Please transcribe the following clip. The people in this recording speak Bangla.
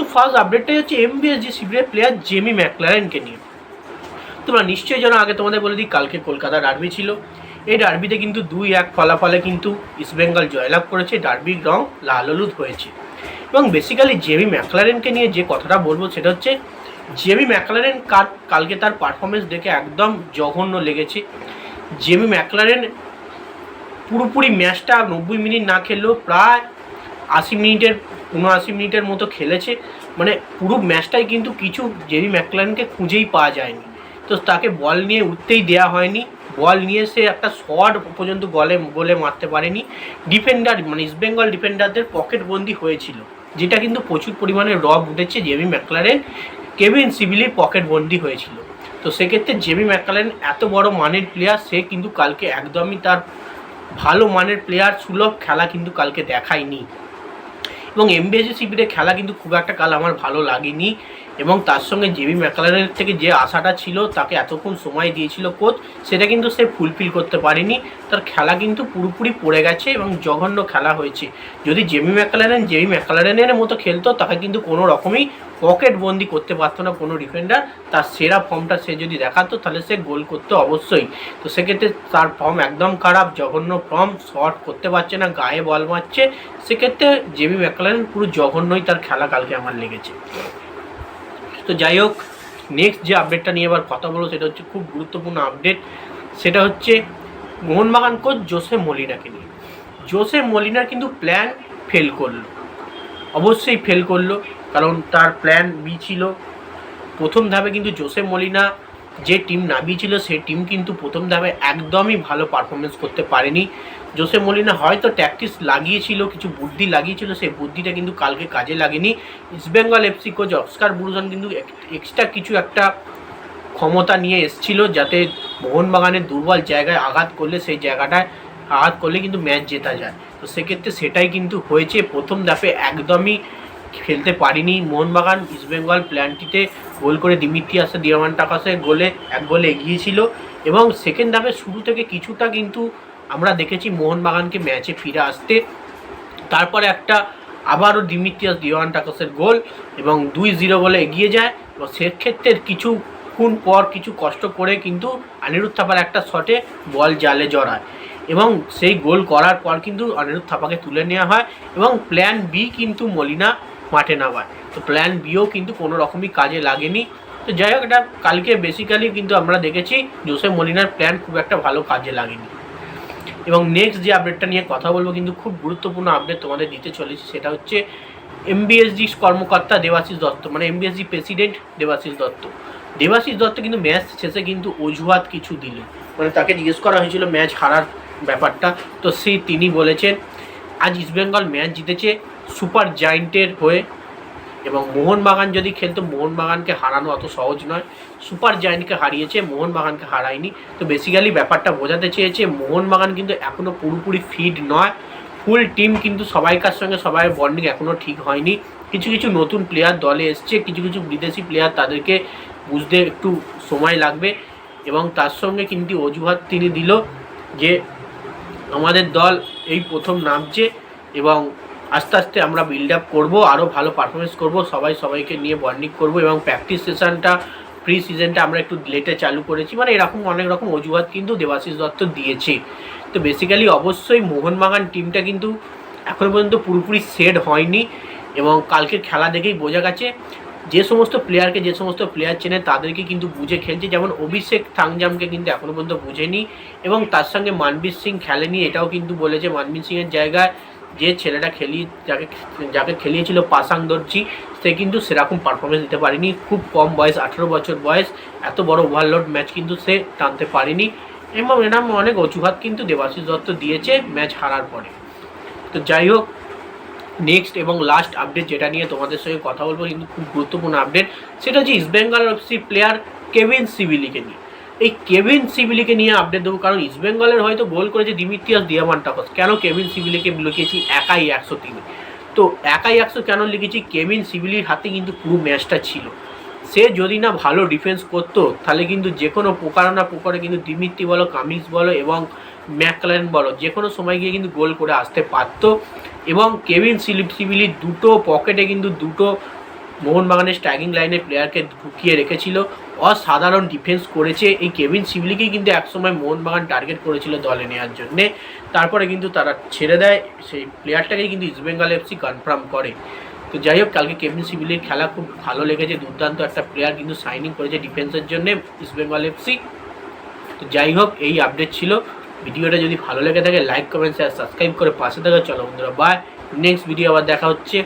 তো ফার্স্ট আপডেটটাই হচ্ছে এমবিএসজি শিবিরের প্লেয়ার জেমি ম্যাকলারেনকে নিয়ে। তোমরা নিশ্চয়ই জানো, আগে তোমাদের বলে দিই, কালকে কলকাতা ডার্বি ছিল। এই ডার্বিতে কিন্তু দুই এক ফলাফলে কিন্তু ইস্টবেঙ্গল জয়লাভ করেছে ডার্বির রং লাল হলুদ হয়েছে। এবং বেসিক্যালি জেমি ম্যাকলারেনকে নিয়ে যে কথাটা বলব সেটা হচ্ছে জেমি ম্যাকলারেন কার কালকে তার পারফরমেন্স দেখে একদম জঘন্য লেগেছে। জেমি ম্যাকলারেন পুরোপুরি ম্যাচটা নব্বই মিনিট না খেললেও প্রায় আশি মিনিটের, উনআশি মিনিটের মতো খেলেছে। মানে পুরো ম্যাচটাই কিন্তু কিছু জেমি ম্যাকলারেনকে খুঁজেই পাওয়া যায়নি। তো তাকে বল নিয়ে উঠতেই দেওয়া হয়নি। বল নিয়ে সে একটা শট পর্যন্ত গলে, গোলে মারতে পারেনি। ডিফেন্ডার মানে ইস্টবেঙ্গল ডিফেন্ডারদের পকেট বন্দি হয়েছিল, যেটা কিন্তু প্রচুর পরিমাণে রব উঠেছে জেমি ম্যাকলারেন কেভিন সিভিলির পকেট বন্দি হয়েছিল। তো সেক্ষেত্রে জেমি ম্যাকলারেন এত বড় মানের প্লেয়ার সে কিন্তু কালকে একদমই তার ভালো মানের প্লেয়ার সুলভ খেলা কিন্তু কালকে দেখায়নি। এবং এমবিএসি শিবিরে খেলা কিন্তু খুব একটা কাল আমার ভালো লাগেনি। এবং তার সঙ্গে জেবি ম্যাকলারের থেকে যে আশাটা ছিল, তাকে এতক্ষণ সময় দিয়েছিল কোচ, সেটা কিন্তু সে ফুলফিল করতে পারেনি। তার খেলা কিন্তু পুরোপুরি পড়ে গেছে এবং জঘন্য খেলা হয়েছে। যদি জেমি ম্যাকলারেন, জেমি ম্যাকলারেনের মতো খেলতো, তাকে কিন্তু কোনো রকমই পকেট বন্দি করতে পারতো না কোনো ডিফেন্ডার। তার সেরা ফর্মটা সে যদি দেখাতো, তাহলে সে গোল করতো অবশ্যই। তো সেক্ষেত্রে তার ফর্ম একদম খারাপ, জঘন্য ফর্ম শর্ট করতে পারছে না, গায়ে বল মারছে। সেক্ষেত্রে জেমি ম্যাকলারেন পুরো জঘন্যই তার খেলা কালকে আমার লেগেছে। তো যাই হোক নেক্সট যে আপডেটটা নিয়ে এবার কথা বলব সেটা হচ্ছে খুব গুরুত্বপূর্ণ আপডেট সেটা হচ্ছে মোহনবাগান কোচ জোসে মলিনাকে নিয়ে। জোসে মলিনার কিন্তু প্ল্যান ফেল করল। অবশ্যই ফেল করল, কারণ তার প্ল্যান বি ছিল। প্রথম ধাপে কিন্তু জোসে মলিনা যে টিম নামিয়েছিল সেই টিম কিন্তু প্রথম ধাপে একদমই ভালো পারফরমেন্স করতে পারেনি। জোসে মলিনা হয়তো ট্যাকটিস লাগিয়েছিল, কিছু বুদ্ধি লাগিয়েছিল, সেই বুদ্ধিটা কিন্তু কালকে কাজে লাগেনি। East Bengal FC coach Oscar Bruzon কিন্তু এক্সট্রা কিছু একটা ক্ষমতা নিয়ে এসছিল, যাতে মোহনবাগানের দুর্বল জায়গায় আঘাত করলে সেই জায়গাটায় আঘাত করলে কিন্তু ম্যাচ জেতা যায়। তো সেক্ষেত্রে সেটাই কিন্তু হয়েছে। প্রথম ধাপে একদমই খেলতে পারিনি। মোহনবাগান ইস্টবেঙ্গল প্ল্যানটিতে গোল করে দিমিত্রিয়াসে দিয়ামান টাকাসে গোলে এক গোলে এগিয়েছিল এবং সেকেন্ড ধাপে শুরু থেকে কিছুটা কিন্তু আমরা দেখেছি মোহনবাগানকে ম্যাচে ফিরে আসতে। তারপরে একটা আবারও দিমিত্রিয়াস দিওয়ান টাকাসের গোল এবং দুই জিরো গোলে এগিয়ে যায়। এবং সেক্ষেত্রে কিছুক্ষণ পর কিছু কষ্ট করে কিন্তু অনিরুদ্ধ থাপার একটা শটে বল জালে জড়ায় এবং সেই গোল করার পর কিন্তু অনিরুদ্ধ থাপাকে তুলে নেওয়া হয় এবং প্ল্যান বি কিন্তু মলিনা মাঠে নামায়। তো প্ল্যান বিও কিন্তু কোনো রকমই কাজে লাগেনি। তো যাই হোক, এটা কালকে বেসিক্যালি কিন্তু আমরা দেখেছি জোসে মলিনার প্ল্যান খুব একটা ভালো কাজে লাগেনি। এবং নেক্সট যে আপডেটটা নিয়ে কথা বলব কিন্তু খুব গুরুত্বপূর্ণ আপডেট তোমাদের দিতে চলেছি সেটা হচ্ছে এমবিএসজি কর্মকর্তা দেবাশিস দত্ত মানে এমবিএসজি প্রেসিডেন্ট দেবাশিস দত্ত। দেবাশিস দত্ত কিন্তু ম্যাচ শেষে কিন্তু অজুহাত কিছু দিল মানে তাকে জিজ্ঞেস করা হয়েছিল ম্যাচ হারার ব্যাপারটা। তো সেই তিনি বলেছেন, আজ ইস্টবেঙ্গল ম্যাচ জিতেছে সুপার জায়েন্টের হয়ে এবং মোহনবাগান যদি খেলতো, মোহনবাগানকে হারানো অত সহজ নয়। সুপার জায়েন্টকে হারিয়েছে, মোহনবাগানকে হারায়নি। তো বেসিক্যালি ব্যাপারটা বোঝাতে চেয়েছে, মোহনবাগান কিন্তু এখনও পুরোপুরি ফিট নয়। ফুল টিম কিন্তু সবাইকার সঙ্গে সবাই বন্ডিং এখনও ঠিক হয়নি। কিছু কিছু নতুন প্লেয়ার দলে এসছে, কিছু কিছু বিদেশি প্লেয়ার তাদেরকে বুঝতে একটু সময় লাগবে এবং তার সঙ্গে কিন্তু অজুহাত তিনি দিল যে আমাদের দল এই প্রথম নামছে এবং আস্তে আস্তে আমরা বিল্ড আপ করব আরও ভালো পারফরমেন্স করব, সবাই সবাইকে নিয়ে বন্ডিং করব এবং প্র্যাকটিস সেশনটা প্রি সিজনটা আমরা একটু লেটে চালু করেছি। মানে এরকম অনেক রকম অজুহাত কিন্তু দেবাশিস দত্ত দিয়েছে। তো বেসিক্যালি অবশ্যই মোহনবাগান টিমটা কিন্তু এখনও পর্যন্ত পুরোপুরি সেট হয়নি এবং কালকের খেলা দেখেই বোঝা গেছে, যে সমস্ত প্লেয়ারকে যে সমস্ত প্লেয়ার চেনে তাদেরকে কিন্তু বুঝে খেলছে। যেমন অভিষেক থাংজামকে কিন্তু এখনও পর্যন্ত বুঝেনি এবং তার সঙ্গে মানবীর সিং খেলেনি, এটাও কিন্তু বলেছে মানবীর সিংয়ের জায়গায়। যে ছেলেটা খেলিয়ে, যাকে যাকে খেলিয়েছিল পাসাং দর্জি, সে কিন্তু সেরকম পারফরমেন্স দিতে পারেনি। খুব কম বয়স, আঠেরো বছর বয়স, এত বড় ওভারলোড ম্যাচ কিন্তু সে টানতে পারেনি। এবং এরম অনেক অজুহাত কিন্তু দেবাশিস দত্ত দিয়েছে ম্যাচ হারার পরে। তো যাই হোক নেক্সট এবং লাস্ট আপডেট যেটা নিয়ে তোমাদের সঙ্গে কথা বলব, কিন্তু খুব গুরুত্বপূর্ণ আপডেট সেটা হচ্ছে ইস্টবেঙ্গল এফসি প্লেয়ার কেভিন সিভিলিকে নিয়ে। এই কেভিন সিভিলিকে নিয়ে আপডেট দেবো, কারণ ইস্টবেঙ্গলের হয়তো গোল করেছে দিমিত্রিয়াস দিয়ামান্টাকস কেন কেভিন সিভিলিকে লিখেছি একাই একশো তিনে? তো একাই একশো কেন লিখেছি? কেভিন সিভিলির হাতে কিন্তু পুরো ম্যাচটা ছিল। সে যদি না ভালো ডিফেন্স করতো, তাহলে কিন্তু যে কোনো প্রকারণা প্রকারে কিন্তু দিমিত্রি বলো কামিংস বলো এবং ম্যাকলারেন বলো, যে কোনো সময় গিয়ে কিন্তু গোল করে আসতে পারতো। এবং কেভিন সিলিপ সিভিলির দুটো পকেটে কিন্তু দুটো মোহনবাগানের স্ট্রাইকিং লাইনের প্লেয়ারকে ঢুকিয়ে রেখেছিল। অসাধারণ ডিফেন্স করেছে। এই কেভিন সিভিলিকেই কিন্তু একসময় মোহনবাগান টার্গেট করেছিল দলে নেওয়ার জন্যে। তারপরে কিন্তু তারা ছেড়ে দেয়। সেই প্লেয়ারটাকেই কিন্তু ইস্টবেঙ্গল এফসি কনফার্ম করে। তো যাই হোক, কালকে কেভিন সিভিলির খেলা খুব ভালো লেগেছে। দুর্দান্ত একটা প্লেয়ার কিন্তু সাইনিং করেছে ডিফেন্সের জন্য ইস্টবেঙ্গল এফসি তো যাই হোক, এই আপডেট ছিল। ভিডিওটা যদি ভালো লেগে থাকে লাইক কমেন্ট শেয়ার সাবস্ক্রাইব করে পাশে থাকা। চলো বন্ধুরা বাই নেক্সট ভিডিও আবার দেখা হচ্ছে।